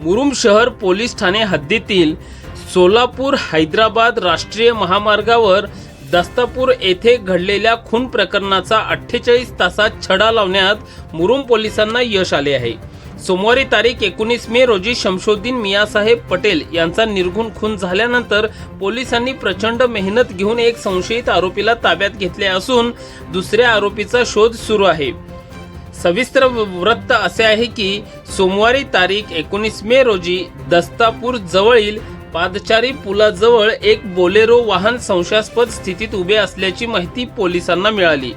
मुरुम शहर पोलीस ठाणे हद्दीतील सोलापूर हैदराबाद राष्ट्रीय महामार्गावर दस्तापूर येथे घडलेल्या खून प्रकरणाचा अठ्ठेचाळीस तासात छडा लावण्यात मुरुम पोलिसांना यश आले आहे. सोमवारी तारीख एकोणीस मे रोजी शमशोद्दीन मियासाहेब पटेल यांचा निर्घुण खून झाल्यानंतर पोलिसांनी प्रचंड मेहनत घेऊन एक संशयित आरोपीला ताब्यात घेतले असून दुसऱ्या आरोपीचा शोध सुरू आहे. सविस्तर वृत्त असे आहे की सोमवारी तारीख एकोणीस मे रोजी दस्तापूर जवळील पादचारी पुलाजवळ एक बोलेरो वाहन संशयास्पद स्थितीत उभे असल्याची माहिती पोलिसांना मिळाली.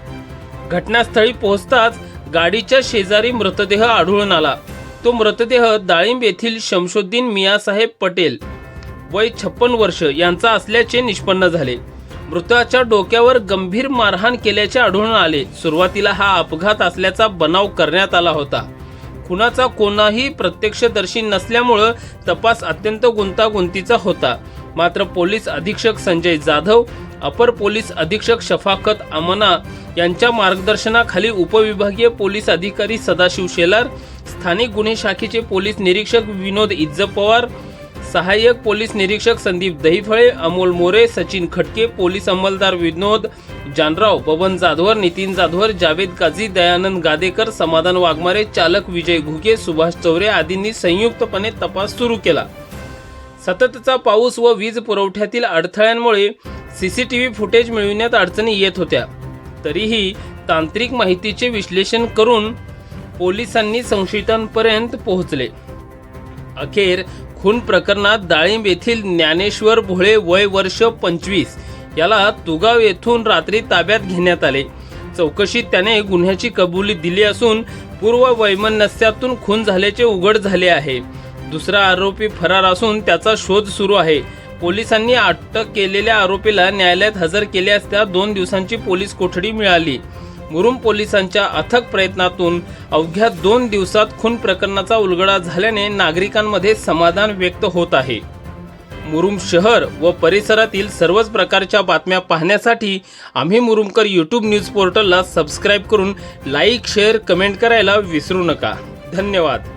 घटनास्थळी पोहोचताच गाडीच्या शेजारी मृतदेह आढळून आला. तो मृतदेह दाळिंब येथील शमशुद्दीन मियासाहेब पटेल वय छप्पन वर्ष यांचा असल्याचे निष्पन्न झाले. मृताच्या डोक्यावर गंभीर मारहाण केल्याचे आढळून आले. सुरुवातीला हा अपघात असल्याचा बनाव करण्यात आला होता. खुनाचा कोणाही प्रत्यक्षदर्शी नसल्यामुळं तपास अत्यंत गुंतागुंतीचा होता. मात्र पोलीस अधीक्षक संजय जाधव अपर पोलीस अधीक्षक शफाकत अमना यांच्या मार्गदर्शनाखाली उपविभागीय पोलीस अधिकारी सदाशिव शेलार स्थानिक गुन्हे शाखेचे पोलीस निरीक्षक विनोद इज्ज पवार सहाय्यक पोलीस निरीक्षक संदीप दहिफळे अमोल मोरे सचिन खटके पोलीस अंमलदार विनोद जानराव बबन जाधवर नितीन जाधवर जावेद काझी दयानंद गादेकर समाधान वाघमारे चालक विजय घुगे सुभाष चौरे आदींनी संयुक्तपणे तपास सुरू केला. सततचा पाऊस व वीज पुरवठ्यातील अडथळ्यांमुळे सीसीटीव्ही फुटेज मिळविण्यात अडचणी येत होत्या. तरीही तांत्रिक माहितीचे विश्लेषण करून पोलिसांनी संशयितांपर्यंत पोहोचले. अखेर खून प्रकरणात दाळिंब येथील ज्ञानेश्वर भोळे वय वर्ष पंचवीस. याला तुगाव येथून रात्री ताब्यात घेण्यात आले. चौकशीत त्याने गुन्ह्याची कबुली दिली असून पूर्व वैमनस्यातून खून झाल्याचे उघड झाले आहे. दुसरा आरोपी फरार असून त्याचा शोध सुरू आहे. पोलिसांनी अटक केलेल्या आरोपीला न्यायालयात हजर केले असता दोन दिवसांची पोलीस कोठडी मिळाली. मुरुम पोलिसांच्या अथक प्रयत्नातून अवघ्या दोन दिवसात खून प्रकरणाचा उलगडा झाल्याने नागरिकांमध्ये समाधान व्यक्त होत आहे. मुरुम शहर व परिसरातील सर्वच प्रकारच्या बातम्या पाहण्यासाठी आम्ही मुरुमकर यूट्यूब न्यूज पोर्टलला सबस्क्राईब करून लाईक शेअर कमेंट करायला विसरू नका. धन्यवाद.